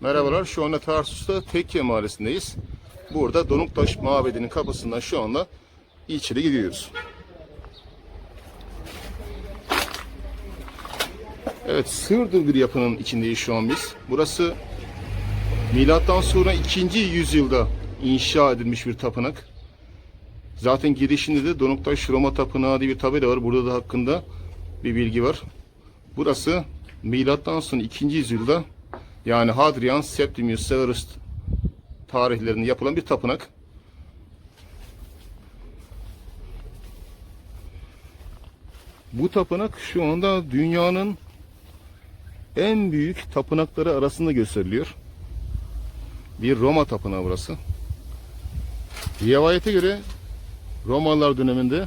Merhabalar. Şu anda Tarsus'ta Tekke Mahallesi'ndeyiz. Burada Donuktaş Mabedi'nin kapısından şu anda içeri gidiyoruz. Evet, sığırdır bir yapının içindeyiz şu an biz. Burası milattan sonra 2. yüzyılda inşa edilmiş bir tapınak. Zaten girişinde de Donuktaş Roma Tapınağı diye bir tabela var. Burada da hakkında bir bilgi var. Burası milattan sonra 2. yüzyılda yani Hadrian Septimius Severus tarihlerinde yapılan bir tapınak. Bu tapınak şu anda dünyanın en büyük tapınakları arasında gösteriliyor. Bir Roma tapınağı burası. Rivayete göre Romalılar döneminde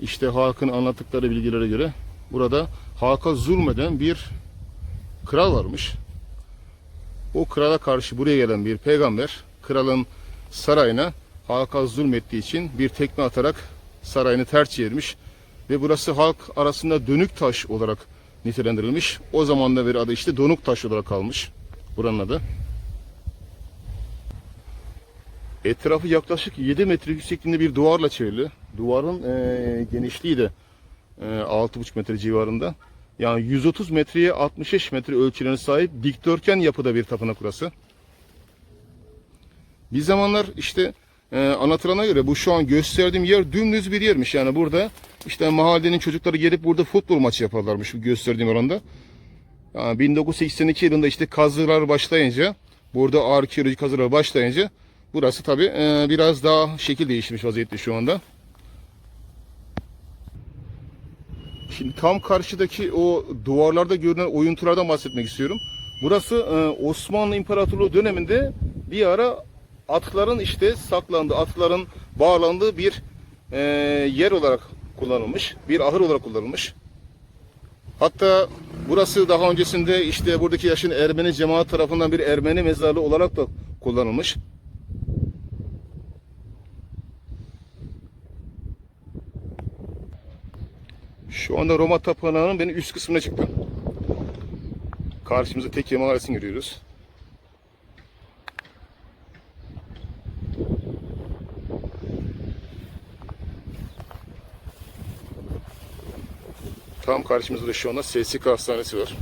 işte halkın anlattıkları bilgilere göre burada halka zulmeden bir kral varmış. O krala karşı buraya gelen bir peygamber kralın sarayına halka zulmettiği için bir tekme atarak sarayını ters çevirmiş ve burası halk arasında dönük taş olarak nitelendirilmiş. O zaman da bir adı işte donuk taş olarak kalmış buranın adı. Etrafı yaklaşık 7 metre yüksekliğinde bir duvarla çevrili. Duvarın eee, genişliği de eee, 6,5 metre civarında. Yani 130 metreye 65 metre ölçülerine sahip dikdörtgen yapıda bir tapınak burası. Bir zamanlar işte e, anlatılana göre bu şu an gösterdiğim yer dümdüz bir yermiş. Yani burada işte mahallenin çocukları gelip burada futbol maçı yaparlarmış gösterdiğim oranda. Yani 1982 yılında işte kazılar başlayınca burada arkeolojik kazılar başlayınca burası tabi biraz daha şekil değiştirmiş vaziyette şu anda. Şimdi tam karşıdaki o duvarlarda görünen oyuntulardan bahsetmek istiyorum. Burası e, Osmanlı İmparatorluğu döneminde bir ara atların işte saklandığı, atların bağlandığı bir e, yer olarak kullanılmış. Bir ahır olarak kullanılmış. Hatta burası daha öncesinde işte buradaki yaşın Ermeni cemaat tarafından bir Ermeni mezarlığı olarak da kullanılmış. Şu anda Roma Tapınağı'nın benim üst kısmına çıktım. Karşımıza Tekke Mahallesi'ni görüyoruz. Tam karşımızda da şu anda SSK Hastanesi var.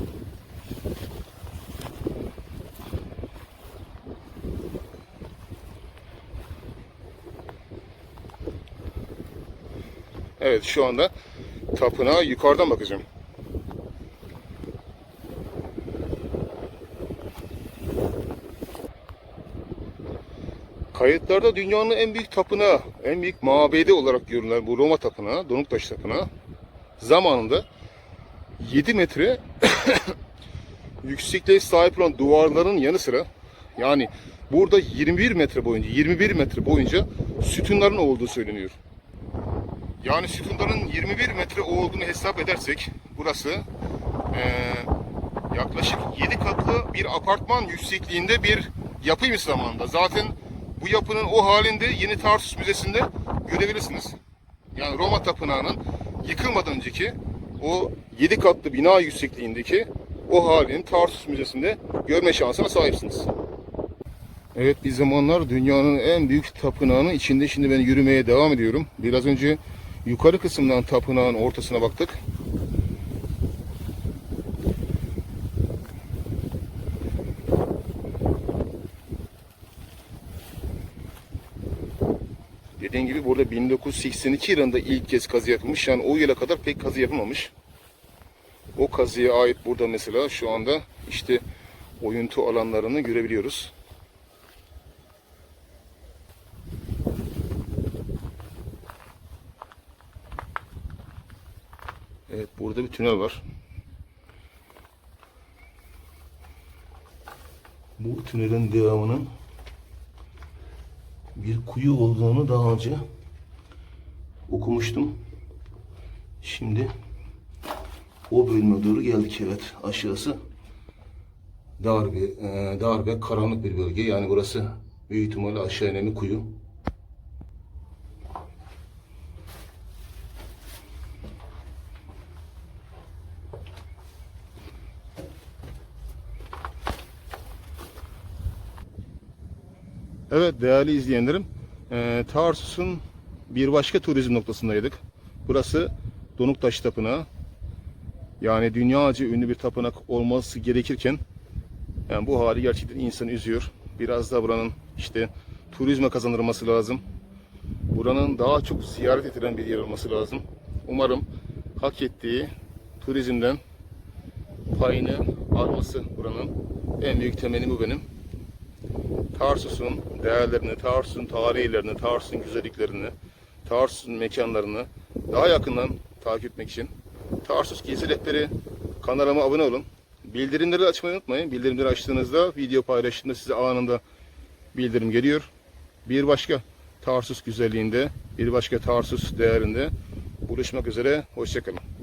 Evet şu anda tapınağa yukarıdan bakacağım. Kayıtlarda dünyanın en büyük tapınağı, en büyük mabedi olarak görülen bu Roma tapınağı, Donuktaş tapınağı zamanında 7 metre yüksekliğe sahip olan duvarların yanı sıra yani burada 21 metre boyunca 21 metre boyunca sütunların olduğu söyleniyor. Yani sütunların 21 metre olduğunu hesap edersek burası eee, yaklaşık 7 katlı bir apartman yüksekliğinde bir yapıymış zamanında. Zaten bu yapının o halinde Yeni Tarsus Müzesi'nde görebilirsiniz. Yani Roma Tapınağı'nın yıkılmadan önceki o 7 katlı bina yüksekliğindeki o halini Tarsus Müzesi'nde görme şansına sahipsiniz. Evet bir zamanlar dünyanın en büyük tapınağının içinde şimdi ben yürümeye devam ediyorum. Biraz önce yukarı kısımdan tapınağın ortasına baktık. Dediğim gibi burada 1982 yılında ilk kez kazı yapılmış. Yani o yıla kadar pek kazı yapılmamış. O kazıya ait burada mesela şu anda işte oyuntu alanlarını görebiliyoruz. Evet burada bir tünel var. Bu tünelin devamının bir kuyu olduğunu daha önce okumuştum. Şimdi o bölüme doğru geldik evet aşağısı dar bir e, dar ve karanlık bir bölge yani burası büyük ihtimalle aşağı inen bir kuyu. Evet değerli izleyenlerim, e, Tarsus'un bir başka turizm noktasındaydık. Burası Donuktaş Tapınağı. Yani dünyaca ünlü bir tapınak olması gerekirken yani bu hali gerçekten insanı üzüyor. Biraz da buranın işte turizme kazandırılması lazım. Buranın daha çok ziyaret edilen bir yer olması lazım. Umarım hak ettiği turizmden payını alması buranın. En büyük temelim bu benim. Tarsus'un değerlerini, Tarsus'un tarihlerini, Tarsus'un güzelliklerini, Tarsus'un mekanlarını daha yakından takip etmek için Tarsus Gezi Rehberi kanalıma abone olun. Bildirimleri açmayı unutmayın. Bildirimleri açtığınızda video paylaştığında size anında bildirim geliyor. Bir başka Tarsus güzelliğinde, bir başka Tarsus değerinde buluşmak üzere. Hoşçakalın.